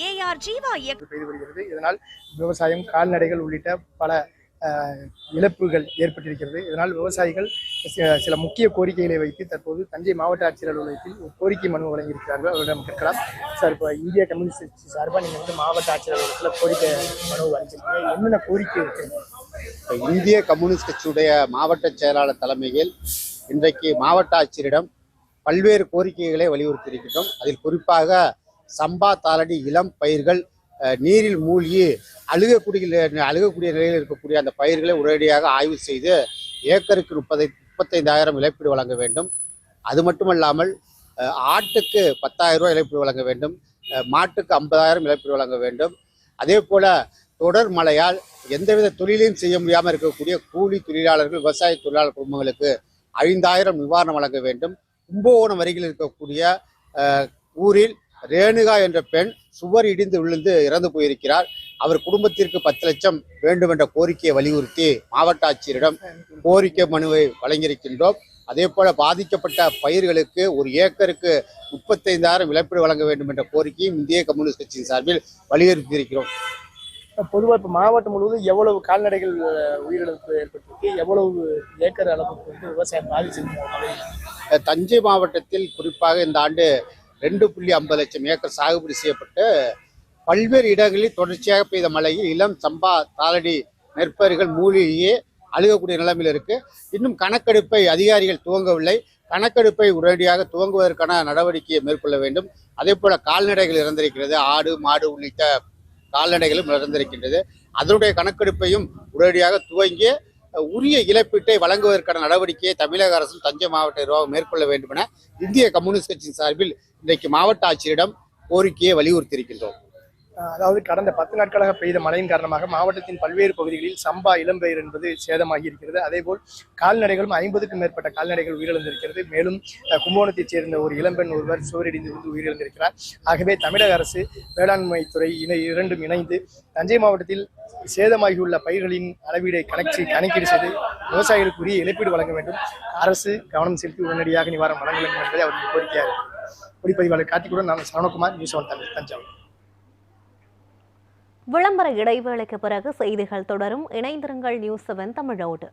AR Jeeva இயக்க பெய்து வருகிறது. இதனால் விவசாயம் கால்நடைகள் உள்ளிட்ட பல இழப்புகள் ஏற்பட்டிருக்கிறது. இதனால் விவசாயிகள் சில முக்கிய கோரிக்கைகளை வைத்து தற்போது தஞ்சை மாவட்ட ஆட்சியர் அலுவலகத்தில் ஒரு கோரிக்கை மனு வழங்கியிருக்கிறார்கள். அவரிடம் கேட்கலாம். சார் இப்போ இந்திய கம்யூனிஸ்ட் கட்சி சார்பாக நீங்கள் வந்து மாவட்ட ஆட்சியர் அலுவலகத்தில் கோரிக்கை மனு வழங்கியிருக்கீங்க. என்னென்ன கோரிக்கை இருக்கு? இப்ப இந்திய கம்யூனிஸ்ட் கட்சியுடைய மாவட்ட செயலாளர் தலைமையில் இன்றைக்கு மாவட்ட ஆட்சியரிடம் பல்வேறு கோரிக்கைகளை வலியுறுத்தியிருக்கின்றோம். அதில் குறிப்பாக சம்பா தாளடி இளம் பயிர்கள் நீரில் மூழ்கி அழுகக்கூடிய அழுகக்கூடிய நிலையில் இருக்கக்கூடிய அந்த பயிர்களை உடனடியாக ஆய்வு செய்து ஏக்கருக்கு முப்பதை முப்பத்தைந்தாயிரம் இழப்பீடு வழங்க வேண்டும். அது மட்டுமல்லாமல் ஆட்டுக்கு பத்தாயிரம் ரூபாய் இழப்பீடு வழங்க வேண்டும். மாட்டுக்கு ஐம்பதாயிரம் இழப்பீடு வழங்க வேண்டும். அதே போல் தொடர் மழையால் எந்தவித தொழிலையும் செய்ய முடியாமல் இருக்கக்கூடிய கூலி தொழிலாளர்கள் விவசாய தொழிலாளர் குடும்பங்களுக்கு ஐந்தாயிரம் நிவாரணம் வழங்க வேண்டும். கும்பகோணம் அருகில் இருக்கக்கூடிய ஊரில் ரேணுகா என்ற பெண் சுவர் இடிந்து விழுந்து இறந்து போயிருக்கிறார். அவர் குடும்பத்திற்கு பத்து லட்சம் வேண்டும் என்ற கோரிக்கையை வலியுறுத்தி மாவட்ட ஆட்சியரிடம் கோரிக்கை மனுவை வழங்கியிருக்கின்றோம். அதே போல பாதிக்கப்பட்ட பயிர்களுக்கு ஒரு ஏக்கருக்கு முப்பத்தைந்தாயிரம் இழப்பீடு வழங்க வேண்டும் என்ற கோரிக்கையும் இந்திய கம்யூனிஸ்ட் கட்சியின் சார்பில் வலியுறுத்தியிருக்கிறோம். பொதுவாக இப்போ மாவட்டம் முழுவதும் எவ்வளவு கால்நடைகள் உயிரிழப்பு ஏற்பட்டிருக்கு? எவ்வளவு ஏக்கர் அளவுக்கு வந்து விவசாயம் பாதிச்சிருக்கு? தஞ்சை மாவட்டத்தில் குறிப்பாக இந்த ஆண்டு ரெண்டு புள்ளி ஐம்பது லட்சம் ஏக்கர் சாகுபடி செய்யப்பட்டு பல்வேறு இடங்களில் தொடர்ச்சியாக பெய்த மழையில் இளம் சம்பா தாளடி நெற்பயிர்கள் மூலிகையே அழுகக்கூடிய நிலைமையில் இருக்கு. இன்னும் கணக்கெடுப்பை அதிகாரிகள் துவங்கவில்லை. கணக்கெடுப்பை உடனடியாக துவங்குவதற்கான நடவடிக்கையை மேற்கொள்ள வேண்டும். அதே போல கால்நடைகள் இறந்திருக்கிறது. ஆடு மாடு உள்ளிட்ட கால்நடைகளும் இறந்திருக்கின்றது. அதனுடைய கணக்கெடுப்பையும் உடனடியாக துவங்கி உரிய இழப்பீட்டை வழங்குவதற்கான நடவடிக்கையை தமிழக அரசும் தஞ்சை மாவட்ட நிர்வாகம் மேற்கொள்ள வேண்டும் என இந்திய கம்யூனிஸ்ட் கட்சியின் சார்பில் இன்றைக்கு மாவட்ட ஆட்சியரிடம் கோரிக்கையை வலியுறுத்தியிருக்கின்றோம். அதாவது கடந்த பத்து நாட்களாக பெய்த மழையின் காரணமாக மாவட்டத்தின் பல்வேறு பகுதிகளில் சம்பா இளம்பெயர் என்பது சேதமாகி இருக்கிறது அதேபோல் கால்நடைகளும் ஐம்பதுக்கும் மேற்பட்ட கால்நடைகள் உயிரிழந்திருக்கிறது. மேலும் கும்போணத்தைச் கும்பகோணத்தைச் சேர்ந்த ஒரு இளம்பெண் ஒருவர் சுவரிடிந்து வந்து உயிரிழந்திருக்கிறார். ஆகவே தமிழக அரசு வேளாண்மை துறை இணை இரண்டும் இணைந்து தஞ்சை மாவட்டத்தில் சேதமாகியுள்ள பயிர்களின் அளவீடை கணக்கி கணக்கீடு செய்து விவசாயிகளுக்கு உரிய இழப்பீடு வழங்க வேண்டும். அரசு கவனம் செலுத்தி உடனடியாக நிவாரணம் வழங்க வேண்டும் என்பதை அவர்கள் கோரிக்கையாக இருக்கிறது ஒளிப்பதிவாளர் கார்த்திகுடன் நான் சரவணகுமார் நியூஸ் ஒன் தமிழ் தஞ்சாவூர். விளம்பர இடைவேளைக்கு பிறகு செய்திகள் தொடரும். இணைந்திருங்கள் நியூஸ் செவன் தமிழோடு.